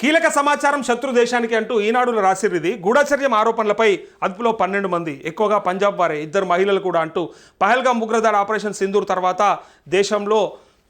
కీలక సమాచారం శత్రు దేశానికి అంటూ ఈనాడులో రాసిర్రు ఇది. గూఢచర్యం ఆరోపణలపై అదుపులో పన్నెండు మంది ఎక్కువగా పంజాబ్ వారే. ఇద్దరు మహిళలు కూడా అంటూ పహల్గా ఉగ్రదాడి ఆపరేషన్ సింధూర్ తర్వాత దేశంలో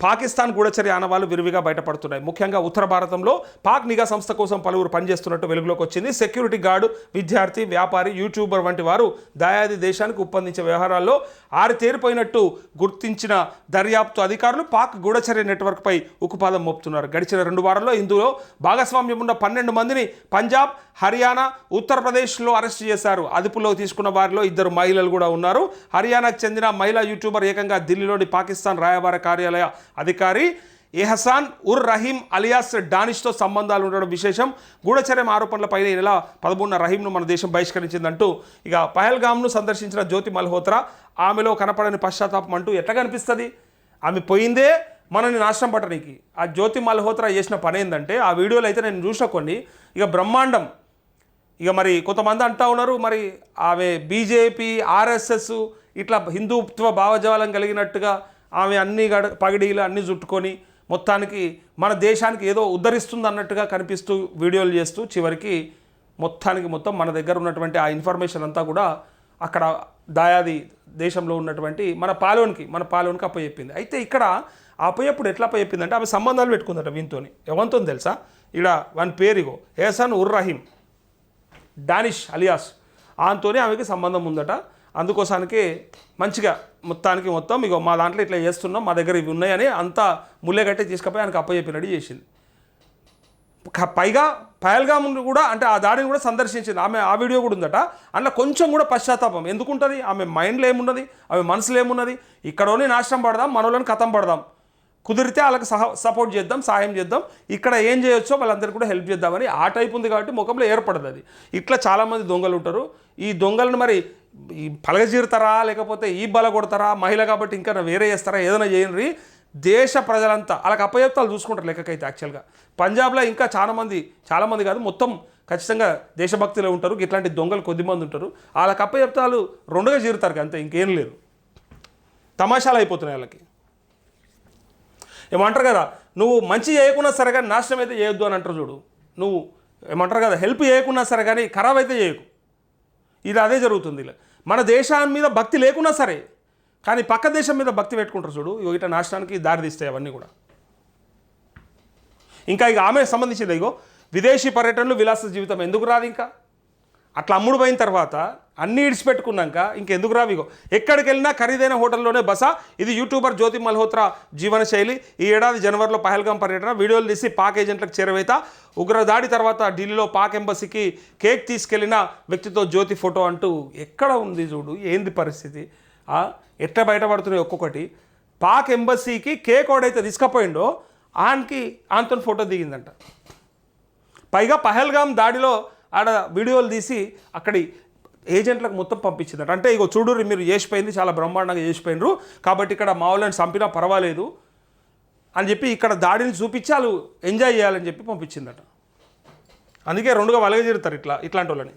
పాకిస్తాన్ గూఢచర్య ఆనవాళ్ళు విరివిగా బయటపడుతున్నాయి. ముఖ్యంగా ఉత్తర భారతంలో పాక్ నిఘా సంస్థ కోసం పలువురు పనిచేస్తున్నట్టు వెలుగులోకి వచ్చింది. సెక్యూరిటీ గార్డు విద్యార్థి వ్యాపారి యూట్యూబర్ వంటి వారు దాయాది దేశానికి ఒప్పందించే వ్యవహారాల్లో ఆరితేరిపోయినట్టు గుర్తించిన దర్యాప్తు అధికారులు పాక్ గూఢచర్య నెట్వర్క్పై ఉక్కుపాదం మోపుతున్నారు. గడిచిన రెండు వారాల్లో ఇందులో భాగస్వామ్యం ఉన్న పన్నెండు మందిని పంజాబ్ హర్యానా ఉత్తరప్రదేశ్లో అరెస్ట్ చేశారు. అదుపులో తీసుకున్న వారిలో ఇద్దరు మహిళలు కూడా ఉన్నారు. హర్యానాకు చెందిన మహిళా యూట్యూబర్ ఏకంగా ఢిల్లీలోని పాకిస్తాన్ రాయబార కార్యాలయ అధికారి ఎహసాన్ ఉర్ రహీం అలియాస్ డానిష్తో సంబంధాలు ఉండడం విశేషం. గూఢచర్యం ఆరోపణలపైన ఈ నెల పదమూడున రహీంను మన దేశం బహిష్కరించిందంటూ ఇక పహల్గామ్ను సందర్శించిన జ్యోతి మల్హోత్రా ఆమెలో కనపడని పశ్చాత్తాపం అంటూ ఎట్లా కనిపిస్తుంది? ఆమె పోయిందే మనని నాశనం పట్టడానికి ఆ జ్యోతి మల్హోత్రా చేసిన పని ఏంటంటే ఆ వీడియోలు అయితే నేను చూసిన కొన్ని. ఇక బ్రహ్మాండం. ఇక మరి కొంతమంది అంటా ఉన్నారు మరి ఆమె బీజేపీ ఆర్ఎస్ఎస్ ఇట్లా హిందుత్వ భావజాలం కలిగినట్టుగా ఆమె అన్ని గడ పగిడీలు అన్నీ చుట్టుకొని మొత్తానికి మన దేశానికి ఏదో ఉద్ధరిస్తుంది అన్నట్టుగా కనిపిస్తూ వీడియోలు చేస్తూ చివరికి మొత్తానికి మొత్తం మన దగ్గర ఉన్నటువంటి ఆ ఇన్ఫర్మేషన్ అంతా కూడా అక్కడ దాయాది దేశంలో ఉన్నటువంటి మన పాలోనికి మన పాలోనికి అప్పచెప్పింది. అయితే ఇక్కడ ఆ ఎట్లా అప్పచెప్పిందంటే ఆమె సంబంధాలు పెట్టుకుందట వీనితోని. ఎవరితో తెలుసా? ఇక్కడ వన్ పేరిగో ఏసన్ ఉర్ రహీం డానిష్ అలియాస్. ఆంతోనే ఆమెకి సంబంధం ఉందట. అందుకోసానికి మంచిగా మొత్తానికి మొత్తం ఇక మా దాంట్లో ఇట్లా చేస్తున్నాం మా దగ్గర ఇవి ఉన్నాయని అంతా ముల్లెగట్టే తీసుకుపోయి ఆయనకు అప్పచెప్పినట్టు చేసింది పైగా పైగా ముందు కూడా అంటే ఆ దాడిని కూడా సందర్శించింది ఆమె ఆ వీడియో కూడా ఉందట. అందులో కొంచెం కూడా పశ్చాత్తాపం. ఎందుకుంటుంది? ఆమె మైండ్లో ఏమున్నది? ఆమె మనసులో ఏమున్నది? ఇక్కడోనే నాశనం పడదాం మనోళ్ళని కథం పడదాం. కుదిరితే వాళ్ళకి సహ సపోర్ట్ చేద్దాం సాయం చేద్దాం. ఇక్కడ ఏం చేయొచ్చో వాళ్ళందరికీ కూడా హెల్ప్ చేద్దామని ఆ టైప్ ఉంది కాబట్టి ముఖంలో ఏర్పడదు అది ఇట్లా చాలామంది దొంగలు ఉంటారు. ఈ దొంగలను మరి ఈ పలగజీరుతారా లేకపోతే ఈ బల కొడతారా మహిళ కాబట్టి ఇంకా వేరే చేస్తారా ఏదైనా చేయండి. దేశ ప్రజలంతా వాళ్ళకి అప్పచెప్తాలు చూసుకుంటారు లెక్కకైతే యాక్చువల్గా పంజాబ్లో ఇంకా చాలామంది చాలామంది కాదు మొత్తం ఖచ్చితంగా దేశభక్తిలో ఉంటారు ఇట్లాంటి దొంగలు కొద్దిమంది ఉంటారు. వాళ్ళకి అప్పచెప్తాలు రెండుగా చీరుతారు అంతే ఇంకేం లేదు. తమాషాలు అయిపోతున్నాయి వాళ్ళకి. ఏమంటారు కదా నువ్వు మంచి చేయకున్నా సరే కానీ నాశనం అయితే చేయొద్దు అని అంటారు చూడు. నువ్వు ఏమంటారు కదా హెల్ప్ చేయకున్నా సరే కానీ ఖరాబ్ అయితే చేయకు. ఇది అదే జరుగుతుంది ఇలా. మన దేశాన్ని మీద భక్తి లేకున్నా సరే కానీ పక్క దేశం మీద భక్తి పెట్టుకుంటారు చూడు ఇట నాశనానికి దారితీస్తాయి అవన్నీ కూడా. ఇంకా ఇక ఆమె సంబంధించింది ఇగో విదేశీ పర్యటనలు విలాస జీవితం ఎందుకు రాదు ఇంకా? అట్లా అమ్ముడు పోయిన తర్వాత అన్నీ ఇడిచిపెట్టుకున్నాక ఇంకెందుకు రావు ఇగో ఎక్కడికి వెళ్ళినా ఖరీదైన హోటల్లోనే బస. ఇది యూట్యూబర్ జ్యోతి మల్హోత్రా జీవన శైలి. ఈ ఏడాది జనవరిలో పహల్గాం పర్యటన. వీడియోలు తీసి పాక్ ఏజెంట్లకు చేరవేత. ఉగ్రదాడి తర్వాత ఢిల్లీలో పాక్ ఎంబసీకి కేక్ తీసుకెళ్ళిన వ్యక్తితో జ్యోతి ఫోటో అంటూ ఎక్కడ ఉంది చూడు? ఏంది పరిస్థితి? ఎట్లా బయటపడుతున్నాయి ఒక్కొక్కటి? పాక్ ఎంబసీకి కేక్ ఓడైతే తీసుకపోయిండో ఆన్కి ఆన్తో ఫోటో దిగిందంట. పైగా పహల్గాం దాడిలో ఆడ వీడియోలు తీసి అక్కడి ఏజెంట్లకు మొత్తం పంపించిందట. అంటే ఇగో చూడుర్రి మీరు చేసిపోయింది చాలా బ్రహ్మాండంగా చేసిపోయినరు కాబట్టి ఇక్కడ మావులను చంపినా పర్వాలేదు అని చెప్పి ఇక్కడ దాడిని చూపించి వాళ్ళు ఎంజాయ్ చేయాలని చెప్పి పంపించిందట. అందుకే రెండుగా వలగజీరుతారు ఇట్లా ఇట్లాంటి వాళ్ళని.